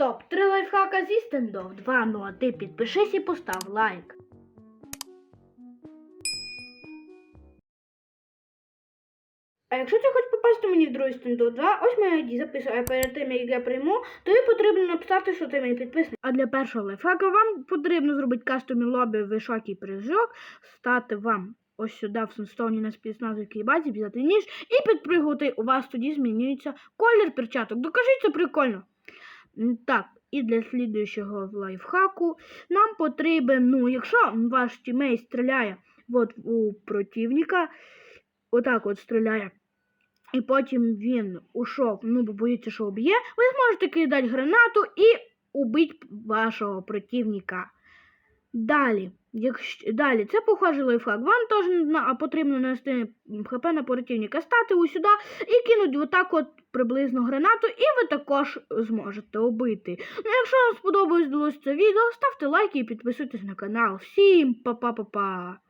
Топ-3 лайфхака зі стендов 2. Ну а ти підпишись і постав лайк. А якщо ти хочеш попасти мені в другий стендов 2, ось моя ID записуй, а перед тим, як я прийму, тобі потрібно написати, що ти мій підписник. А для першого лайфхака вам потрібно зробити кастомі лобі високий прыжок, стати вам ось сюди в Сунстоуні на спецназовій базі, взяти ніж і підпригувати. У вас тоді змінюється колір перчаток. Докажіть, це прикольно. Так, і для слідуючого лайфхаку нам потрібен, ну, якщо ваш тімейт стріляє от у противника, отак от стріляє, і потім він ушов, ну, бо боїться, що уб'є, ви зможете кидати гранату і убити вашого противника. Далі, якщо, далі, це похожий лайфхак. Вам теж потрібно нанести хп на противника, стати ось сюди і кинуть отак от приблизно гранату, і ви також зможете убити. Ну, якщо вам сподобалось це відео, ставте лайки і підписуйтесь на канал. Всім па-па-па-па!